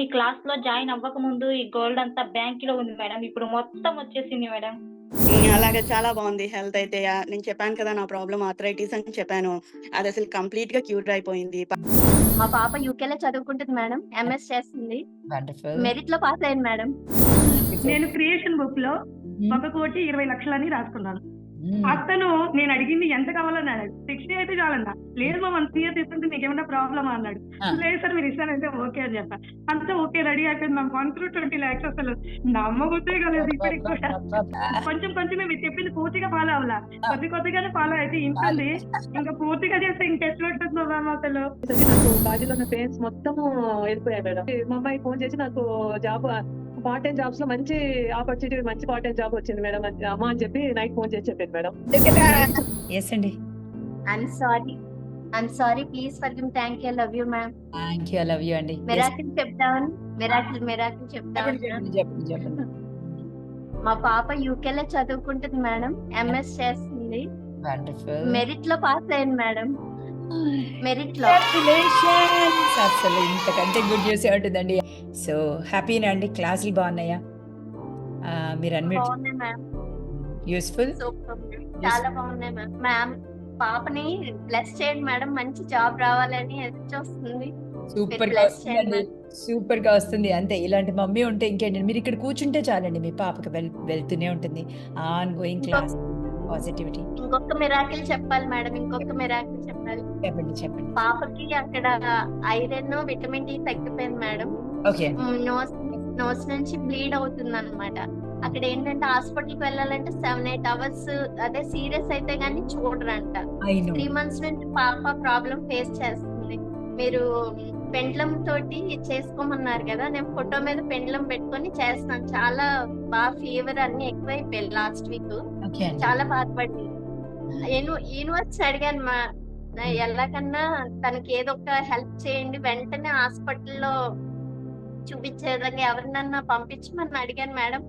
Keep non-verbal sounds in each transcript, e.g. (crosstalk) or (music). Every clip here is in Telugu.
మీ క్లాస్లో జాయిన్ అవ్వక ముందు ఈ గోల్డ్ అంతా బ్యాంక్లో ఉంది మేడం ఇప్పుడు మొత్తం వచ్చేసింది మేడం అలాగే చాలా బాగుంది హెల్త్ అయితే. నేను చెప్పాను కదా నా ప్రాబ్లం ఆథరైటిస్ అని చెప్పాను. అది అసలు కంప్లీట్గా క్యూర్ అయిపోయింది. మా పాప యూకేలో చదువుకుంటుంది మేడం ఎంఎస్ చేస్తుంది. వండర్ఫుల్ మెరిట్లో పాస్ అయింది మేడం నేను క్రియేషన్ బుక్లో ఒక కోటి ఇరవై లక్షలని రాసుకున్నాను. అతను నేను అడిగింది ఎంత కావాలని అన్నాడు. సిక్స్టీ అయితే చాలన్నా. లేదు మా వన్ సీఏ తీసుకుంటే నీకు ఏమైనా ప్రాబ్లమ్ అన్నాడు. లేదు సార్ మీరు ఇస్తానంటే ఓకే అని చెప్పాను అంతా ఓకే రెడీ అయిపోయింది ma'am one through twenty lakhs అసలు. నమ్మబుద్ధే కాలేదు ఇప్పటికి కూడా. కొంచెం కొంచెమే మీరు చెప్పింది పూర్తిగా ఫాలో అవ్వాలా? కొద్ది కొద్దిగానే ఫాలో అయితే ఇంటుంది. ఇంకా పూర్తిగా చేస్తే ఇంకెట్లా ఉంటుందో మ్యామ్ అసలు? నాకు బాడీలో ఉన్న పెయిన్స్ మొత్తం వెళ్ళిపోయాయి మేడం. మా అమ్మాయి ఫోన్ చేసి నాకు జాబ్ పార్ట్ టైం జాబ్స్లో మంచి ఆపర్చునిటీ మంచి పార్ట్ టైం జాబ్ వచ్చింది మేడం. అని- అమ్మ అని చెప్పి నైట్ ఫోన్ చేసి చెప్పింది మేడం. ఎస్ అండి. I'm sorry I'm sorry please for give me thank you love you ma'am thank you love you అండి Yes. మిరాకిల్ చెప్తామని మిరాకిల్ మిరాకిల్ చెప్తామని చెప్పండి చెప్పండి చెప్పండి మా పాప యూకేలో చదువుకుంటుంది మేడం. ఎంఎస్ చేస్తుంది. మెరిట్లో పాస్ అయింది మేడం. మెరిట్లో అసలు ఇంతకంటే గుడ్ న్యూస్ ఉంటుందండి సో హ్యాపీనా అండి. క్లాసులు బాగున్నాయా? మీరు మ్యామ్ యూస్ఫుల్ చాలా బాగున్నాయి మ్యామ్ మ్యామ్ పాపని బ్లెస్ చేయండి మేడం మంచి జాబ్ రావాలని ఎదురు చూస్తుంది. సూపర్గా వస్తుందండి. సూపర్గా వస్తుంది. అంతే ఇలాంటి మమ్మీ ఉంటే ఇంకేంటి మీరు ఇక్కడ కూర్చుంటే చాలండి మీ పాపకి వెళ్తూనే ఉంటుంది. ఆన్ గోయింగ్ క్లాస్ పాజిటివిటీ ఇంకొక మిరాకిల్ చెప్పాలి మేడం ఇంకొక మిరాకిల్ చెప్పాలి. చెప్పండి చెప్పండి. పాపకి అక్కడ ఐరన్ విటమిన్ డి తగ్గిపోయింది మేడం. ఓకే. నోస్ నోస్ నుంచి బ్లీడ్ అవుతుంది అనమాట అక్కడ ఏంటంటే హాస్పిటల్కి వెళ్ళాలంటే సెవెన్ ఎయిట్ అవర్స్ అదే సీరియస్ అయితే గానీ చూడరంట. త్రీ మంత్స్ నుంచి పాప ప్రాబ్లం ఫేస్ చేస్తుంది. మీరు పెండ్లం తోటి చేసుకోమన్నారు కదా నేను ఫోటో మీద పెండ్లం పెట్టుకొని చేస్తాను చాలా బాగా ఫీవర్ అన్ని ఎక్కువైపోయాయి లాస్ట్ వీక్. చాలా బాధపడింది యూనివర్స్ అడిగాను మా ఎలాగన్నా తనకి ఏదో ఒక హెల్ప్ చేయండి. వెంటనే హాస్పిటల్లో చూపించే విధంగా ఎవరినన్నా పంపించమని అడిగాను మేడం.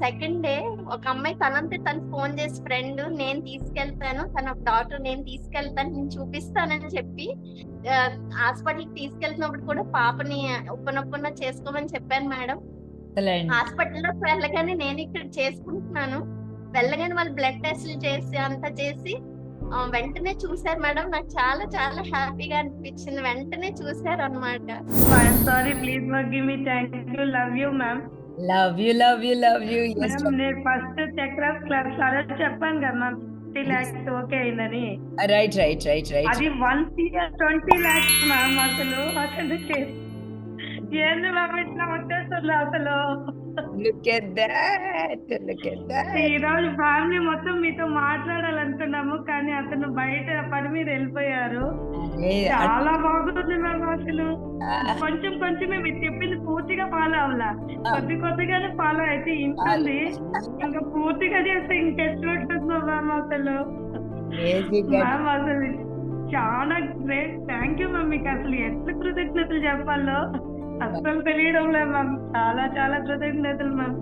సెకండ్ డే ఒక అమ్మాయి తనంతే తను ఫోన్ చేసి ఫ్రెండ్ నేను తీసుకెళ్తాను తన డాక్టర్ నేను తీసుకెళ్తాను నేను చూపిస్తానని చెప్పి హాస్పిటల్కి తీసుకెళ్తున్నప్పుడు కూడా పాపని ఉప్పనొప్పున చేసుకోమని చెప్పాను మేడం. హాస్పిటల్లో వెళ్ళగానే నేను ఇక్కడ చేసుకుంటున్నాను. వెళ్ళగానే వాళ్ళు బ్లడ్ టెస్ట్లు చేసి అంతా చేసి వెంటనే చూసారు మేడం. నాకు చాలా చాలా హ్యాపీగా అనిపించింది. వెంటనే చూసారు అనమాట I'm sorry please give me thank you love you ma'am love you love you love you నేను ఫస్ట్ చక్రాస్ క్లాస్ సరే చెప్పాను కదా మ్యామ్ ఫిఫ్టీ ల్యాక్స్ ఓకే అయిందని. రైట్ రైట్ రైట్ రైట్ అది one year twenty lakhs ma'am అసలు. అసలు చే- ఏంది మ్యామ్ ఇట్లా వచ్చేస్తుంది అసలు look at that look at that ఈ రోజు ఫ్యామిలీ మొత్తం మీతో మాట్లాడాలనుకున్నాము కానీ అతను బయట పని మీద వెళ్ళిపోయారు. చాలా బాగుంది మ్యామ్ అసలు. కొంచెం కొంచెమే మీరు చెప్పింది పూర్తిగా ఫాలో అవ్వాలా. కొద్ది కొద్దిగానే ఫాలో అయితే ఇంటుంది ఇంకా పూర్తిగా చేస్తే ఇంకెట్లా ఉంటుందో మ్యామ్ అసలు. మ్యామ్ అసలు చాలా గ్రేట్ థ్యాంక్ యూ మ్యామ్ మీకు అసలు ఎట్లా కృతజ్ఞతలు చెప్పాలో. అసలు తెలియడం లేదు మ్యామ్. చాలా చాలా కృతజ్ఞతలు మ్యామ్.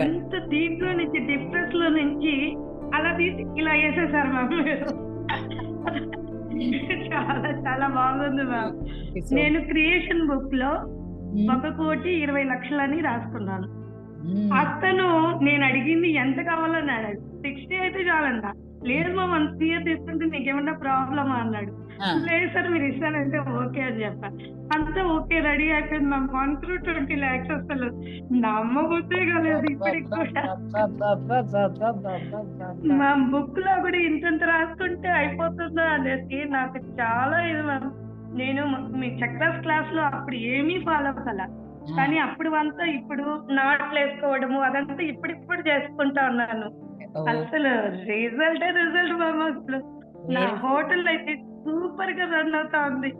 ఎంత దీంట్లో నుంచి డిప్రెస్లో నుంచి అలా తీసి ఇలా వేసేసారు మ్యామ్ చాలా చాలా బాగుంది మ్యామ్. నేను క్రియేషన్ బుక్లో ఒక కోటి ఇరవై లక్షలని రాసుకున్నాను. అతను నేను అడిగింది ఎంత కావాలని అన్నాడు సిక్స్టీ అయితే చాలన్నా లేదు మా వన్ సీఏ తీసుకుంటే నీకేమన్నా ప్రాబ్లమా అన్నాడు. లేదు సార్ మీరు ఇస్తానంటే ఓకే అని చెప్పాను అంతా ఓకే రెడీ అయిపోయింది. వన్ త్రూ ట్వంటీ ల్యాక్స్ అసలు నమ్మబుద్ధే కాలేదు ఇప్పటికి కూడా. మా బుక్లో కూడా ఇంతంత రాసుకుంటే అయిపోతుందా అనేసి నాకు చాలా ఇది మ్యామ్ నేను మీ చక్రాస్ క్లాస్లో అప్పుడు ఏమీ ఫాలో అవ్వాల. కానీ అప్పుడు అంతా ఇప్పుడు నాట్లు వేసుకోవడము అదంతా ఇప్పుడిప్పుడు చేసుకుంటా ఉన్నాను. అసలు రిజల్ట్ రిజల్ట్ మ్యామ్ అసలు. నా హోటల్ అయితే సూపర్గా రన్ అవుతా ఉంది.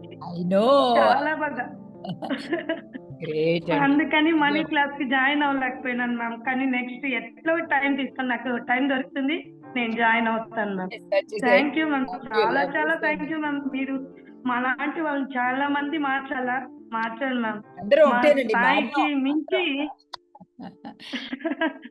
చాలా బాగా. అందుకని మనీ క్లాస్కి జాయిన్ అవ్వలేకపోయినాను మ్యామ్. కానీ నెక్స్ట్ ఎట్లా టైం తీసుకొని నాకు టైం దొరుకుతుంది నేను జాయిన్ అవుతాను మ్యామ్. Thank you ma'am. చాలా చాలా థ్యాంక్ యూ మ్యామ్. మీరు మా లాంటి వాళ్ళు చాలా మంది మార్చాలా మార్చాలి మ్యామ్. మించి (laughs)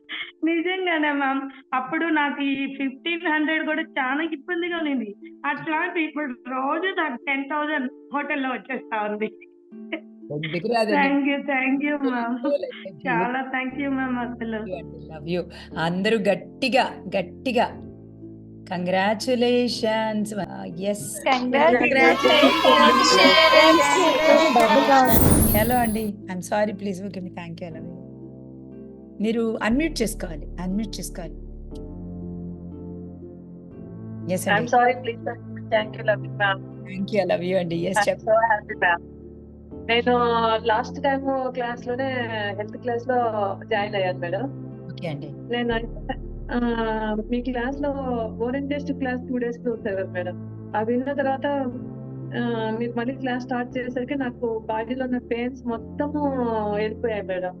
నిజంగానే మ్యామ్ అప్పుడు నాకు ఈ ఫిఫ్టీన్ హండ్రెడ్ కూడా చాలా ఇబ్బందిగా ఉంది అట్లాంటి ఇప్పుడు రోజు నాకు టెన్ థౌసండ్ హోటల్లో వచ్చేస్తా ఉంది. ఎందుకు రాదండి? Thank you thank you ma'am చాలా థ్యాంక్ యూ మ్యామ్ అసలు. లవ్ యూ అందరూ గట్టిగా గట్టిగా. కంగ్రాచులేషన్స్ ఎస్ హలో అండి. ఐఎమ్ సారీ ప్లీజ్ ఓకే మీ థ్యాంక్ యూ లవ్ యూ మీరు అన్మ్యూట్ చేసుకోవాలి అన్మ్యూట్ చేసుకోవాలి. Yes I'm sorry please thank you love ma'am thank you love you అండి ఎస్ సో హ్యాపీ మ్యామ్ నేను లాస్ట్ టైం క్లాస్లోనే హెల్త్ క్లాస్లో జాయిన్ అయ్యాను మేడం ఓకే అండి. నేను మీ క్లాస్లో ఓరెంజ్ టెస్ట్ క్లాస్ టూ డేస్లో ఉంటాయి కదా మేడం అవి విన్న తర్వాత మీరు మళ్ళీ క్లాస్ స్టార్ట్ చేసేసరికి నాకు బాడీలో ఉన్న పెయిన్స్ మొత్తము వెళ్ళిపోయాయి మేడం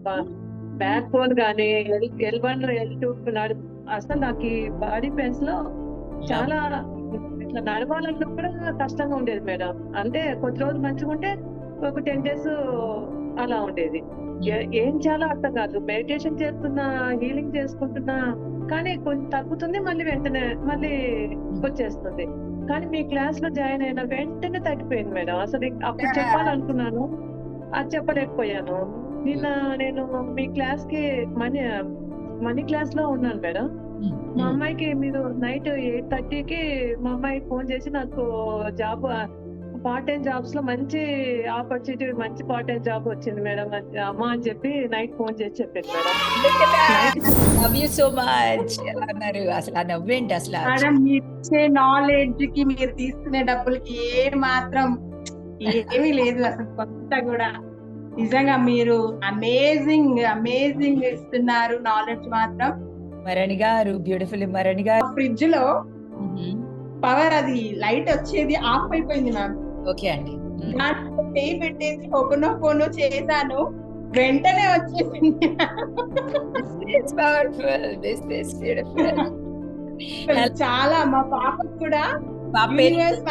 బ్యాక్ బోన్ కానీ ఎల్ వన్ ఎల్ టూ నడు అసలు నాకు ఈ బాడీ పెయిన్స్లో చాలా ఇట్లా నడవాలన్నా కూడా కష్టంగా ఉండేది మేడం. అంటే కొద్ది రోజులు మంచిగా ఉంటే ఒక టెన్ డేస్ అలా ఉండేది. ఏం చాలా అర్థం కాదు. మెడిటేషన్ చేస్తున్నా హీలింగ్ చేసుకుంటున్నా కానీ కొంచెం తగ్గుతుంది మళ్ళీ వెంటనే మళ్ళీ వచ్చేస్తుంది. కానీ మీ క్లాస్లో జాయిన్ అయిన వెంటనే తగ్గిపోయింది మేడం. అసలు అప్పుడు చెప్పాలనుకున్నాను అది చెప్పలేకపోయాను. నిన్న నేను మీ క్లాస్కి మనీ మనీ క్లాస్లో ఉన్నాను మేడం. మా అమ్మాయికి మీరు నైట్ ఎయిట్ థర్టీకి మా అమ్మాయి ఫోన్ చేసి నాకు జాబ్ పార్ట్ టైం జాబ్స్లో మంచి ఆపర్చునిటీ మంచి పార్ట్ టైం జాబ్ వచ్చింది మేడం అని- అమ్మ అని చెప్పి నైట్ ఫోన్ చేసి చెప్పాను madam. Love you so much ఎలా అన్నారు. అసలు నవ్వేంటి అసలు? మేడం మీరు ఇచ్చే నాలెడ్జ్కి మీరు తీసుకునే డబ్బులకి ఏ మాత్రం ఏమీ లేదు అసలు కొత్త కూడా. నిజంగా మీరు అమేజింగ్ అమేజింగ్ ఇస్తున్నారు నాలెడ్జ్ మాత్రం. మరణి గారు బ్యూటిఫుల్ మరణి గారు. ఫ్రిడ్జ్లో పవర్ అది లైట్ వచ్చేది ఆఫ్ అయిపోయింది మ్యామ్ ఓకే అండి. దాంట్లో చేయి పెట్టేసి ఒక్కనో కొనో చేశాను. వెంటనే వచ్చేసింది. చాలా మా పాపకు కూడా పాప యూనివర్స్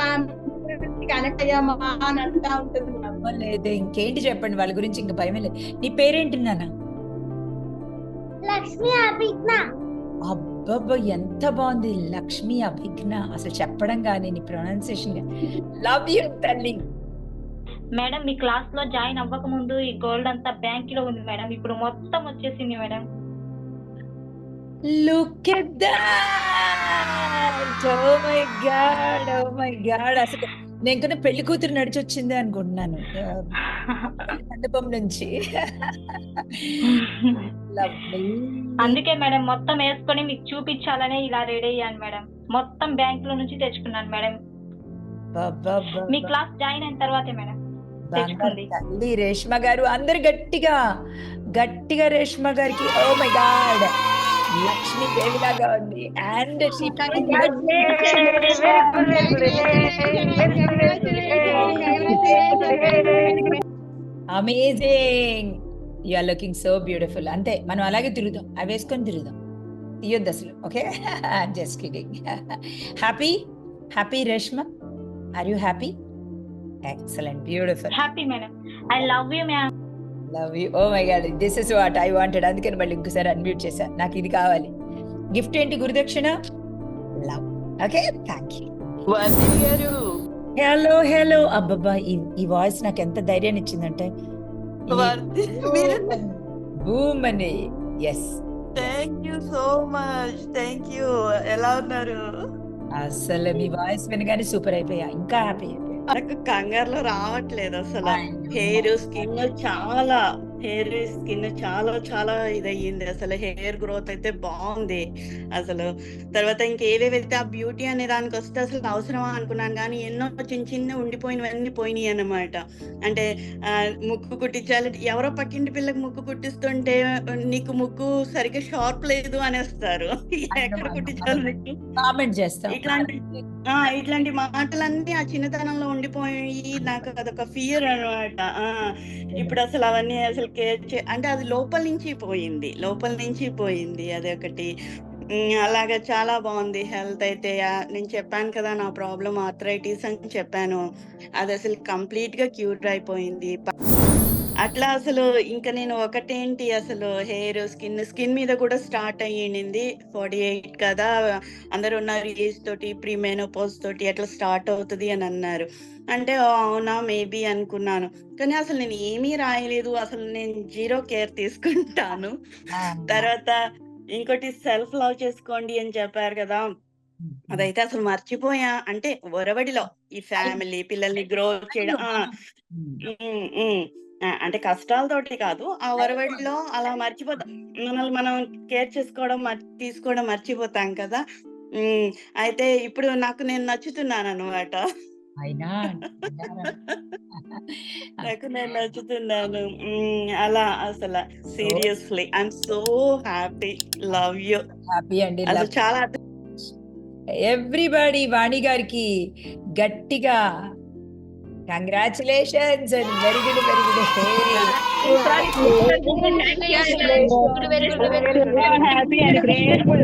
కనెక్ట్ అయ్యామా అని అంటా ఉంటుంది. లేదు ఇంకేంటి చెప్పండి? వాళ్ళ గురించి ఇంకా భయమే లేదు. నీ పేరేంటి నాన్న? లక్ష్మి అభిజ్ఞ. అబ్బబ్బా ఎంత బాగుంది. లక్ష్మి అభిజ్ఞ. అసలు చెప్పడం కానీ నీ ప్రొనౌన్సియేషన్ లవ్ యూ తల్లి. మేడం మీ క్లాస్లో జాయిన్ అవ్వక ముందు ఈ గోల్డ్ అంతా బ్యాంక్లో ఉంది మేడం. ఇప్పుడు మొత్తం వచ్చేసింది madam. Look at that oh my God oh my God అసలు నేను కన్నా పెళ్ళి కూతురు నడిచి వచ్చింది అనుకుంటున్నాను మండపం నుంచి. అందుకే మేడం మొత్తం వేసుకొని మీకు చూపించాలనే ఇలా రెడీ అయ్యాను మేడం. మొత్తం బ్యాంక్లో నుంచి తెచ్చుకున్నాను మేడం. మీ క్లాస్ జాయిన్ అయిన తర్వాతే మేడం. తల్లి రేష్మ గారు అందరు గట్టిగా గట్టిగా రేష్మ గారికి ఓ మై గాడ్ లక్ష్మి దేవిలాగా ఉంది and amazing you are looking so beautiful అంతే మనం అలాగే తిరుగుదాం అవి వేసుకొని తిరుగుదాం తీయొద్దు అసలు okay? Just kidding happy happy Reshma are you happy excellent beautiful happy madam I love you ma'am love you oh my God this is what I wanted అందుకని మళ్ళీ ఇంకోసారి అన్మ్యూట్ చేశా. నాకు ఇది కావాలి. గిఫ్ట్ ఏంటి గురుదక్షిణ? లవ్ ఓకే థ్యాంక్ యూ గారు హలో హలో అబ్బబ్బా ఈ వాయిస్ నాకు ఎంత ధైర్యాన్ని ఇచ్చిందంటే బూమ్ అని yes thank you so much thank you ఎలా ఉన్నారు? అసలు మీ వాయిస్ వినగానే సూపర్ అయిపోయా. ఇంకా హ్యాపీ అయిపోయా. నాకు కంగారులో రావట్లేదు అసలు. హెయిర్ స్కిన్ చాలా హెయిర్ స్కిన్ చాలా చాలా ఇదయ్యింది. అసలు హెయిర్ గ్రోత్ అయితే బాగుంది అసలు తర్వాత ఇంకేవేవైతే ఆ బ్యూటీ అనే దానికి వస్తే అసలు అవసరమా అనుకున్నాను. కానీ ఎన్నో చిన్న చిన్న ఉండిపోయినవన్నీ పోయినాయి అన్నమాట. అంటే ముక్కు కుట్టించాలి. ఎవరో పక్కింటి పిల్లకి ముక్కు కుట్టిస్తుంటే నీకు ముక్కు సరిగ్గా షార్ప్ లేదు అనేస్తారు. ఎక్కడ కుట్టించాలి ఇట్లాంటి ఇట్లాంటి మాటలన్నీ ఆ చిన్నతనంలో ఉండిపోయి నాకు అదొక ఫియర్ అనమాట ఇప్పుడు అసలు అవన్నీ అసలు కేర్ చే అంటే అది లోపల నుంచి పోయింది. లోపల నుంచి పోయింది అది ఒకటి అలాగా చాలా బాగుంది. హెల్త్ అయితే నేను చెప్పాను కదా నా ప్రాబ్లం ఆర్థరైటిస్ అని చెప్పాను. అది అసలు కంప్లీట్గా క్యూర్ అయిపోయింది. అట్లా అసలు ఇంకా నేను ఒకటేంటి అసలు హెయిర్ స్కిన్ స్కిన్ మీద కూడా స్టార్ట్ అయ్యింది. ఫార్టీ ఎయిట్ కదా అందరు ఉన్నారు ఏజ్ తోటి ప్రీ మెనోపోజ్ తోటి అట్లా స్టార్ట్ అవుతుంది అని అన్నారు. అంటే "ఓ, అవునా మేబీ అనుకున్నాను. కానీ అసలు నేను ఏమీ రాయలేదు. అసలు నేను జీరో కేర్ తీసుకుంటాను. తర్వాత ఇంకోటి సెల్ఫ్ లవ్ చేసుకోండి అని చెప్పారు కదా. అదైతే అసలు మర్చిపోయా. అంటే ఒరవడిలో ఈ ఫ్యామిలీ పిల్లల్ని గ్రో చేయడం అంటే కష్టాలతోటి కాదు ఆ ఒరవడిలో అలా మర్చిపోతాం మనల్ని మనం కేర్ చేసుకోవడం తీసుకోవడం మర్చిపోతాం కదా. అయితే ఇప్పుడు నాకు నేను నచ్చుతున్నాను అనమాట నాకు నేను నచ్చుతున్నాను. అలా అసలు seriously. I'm so happy love you happy అండి అసలు చాలా ఎవ్రీబడి వాణి గారికి గట్టిగా Congratulations and very good, very good. Hey. Happy and grateful.